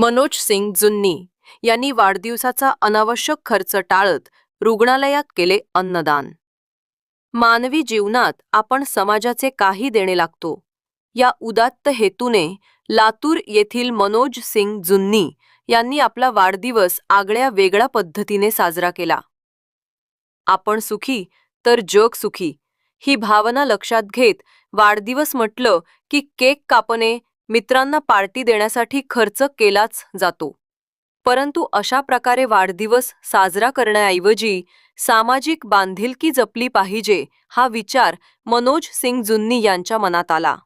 मनोज सिंग जुन्नी यांनी वाढदिवसाचा अनावश्यक खर्च टाळत रुग्णालयात केले अन्नदान. मानवी जीवनात आपण समाजाचे काही देणे लागतो. या उदात्त हेतूने लातूर येथील मनोज सिंग जुन्नी यांनी आपला वाढदिवस आगळ्या वेगळ्या पद्धतीने साजरा केला. आपण सुखी तर जग सुखी ही भावना लक्षात घेत वाढदिवस म्हटलं की केक कापणे मित्रांना पार्टी देण्यासाठी खर्च केलाच जातो. परंतु अशा प्रकारे वाढदिवस साजरा करण्याऐवजी सामाजिक बांधिलकी जपली पाहिजे हा विचार मनोज सिंग जुन्नी यांच्या मनात आला.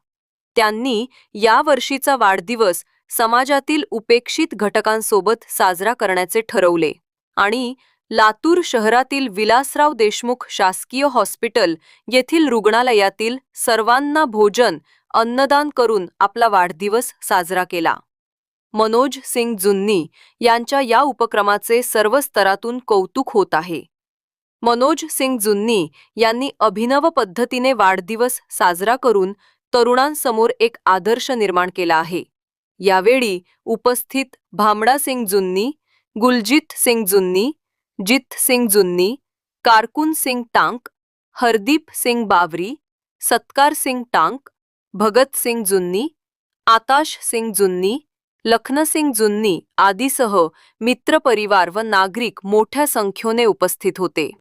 त्यांनी या वर्षीचा वाढदिवस समाजातील उपेक्षित घटकांसोबत साजरा करण्याचे ठरवले आणि लातूर शहरातील विलासराव देशमुख शासकीय हॉस्पिटल येथील रुग्णालयातील सर्वांना भोजन अन्नदान करून आपला वाढदिवस साजरा केला. मनोज सिंग जुन्नी यांच्या या उपक्रमाचे सर्व स्तरातून कौतुक होत आहे. मनोज सिंग जुन्नी यांनी अभिनव पद्धतीने वाढदिवस साजरा करून तरुणांसमोर एक आदर्श निर्माण केला आहे. यावेळी उपस्थित भामडा सिंग जुन्नी गुलजीत सिंग जुन्नी जित सिंग जुन्नी कारकुन सिंग टांक हरदीप सिंग बावरी सत्कार सिंग टांक भगतसिंग जुन्नी आताश सिंग जुन्नी लखनसिंग जुन्नी आदीसह मित्रपरिवार व नागरिक मोठ्या संख्येने उपस्थित होते.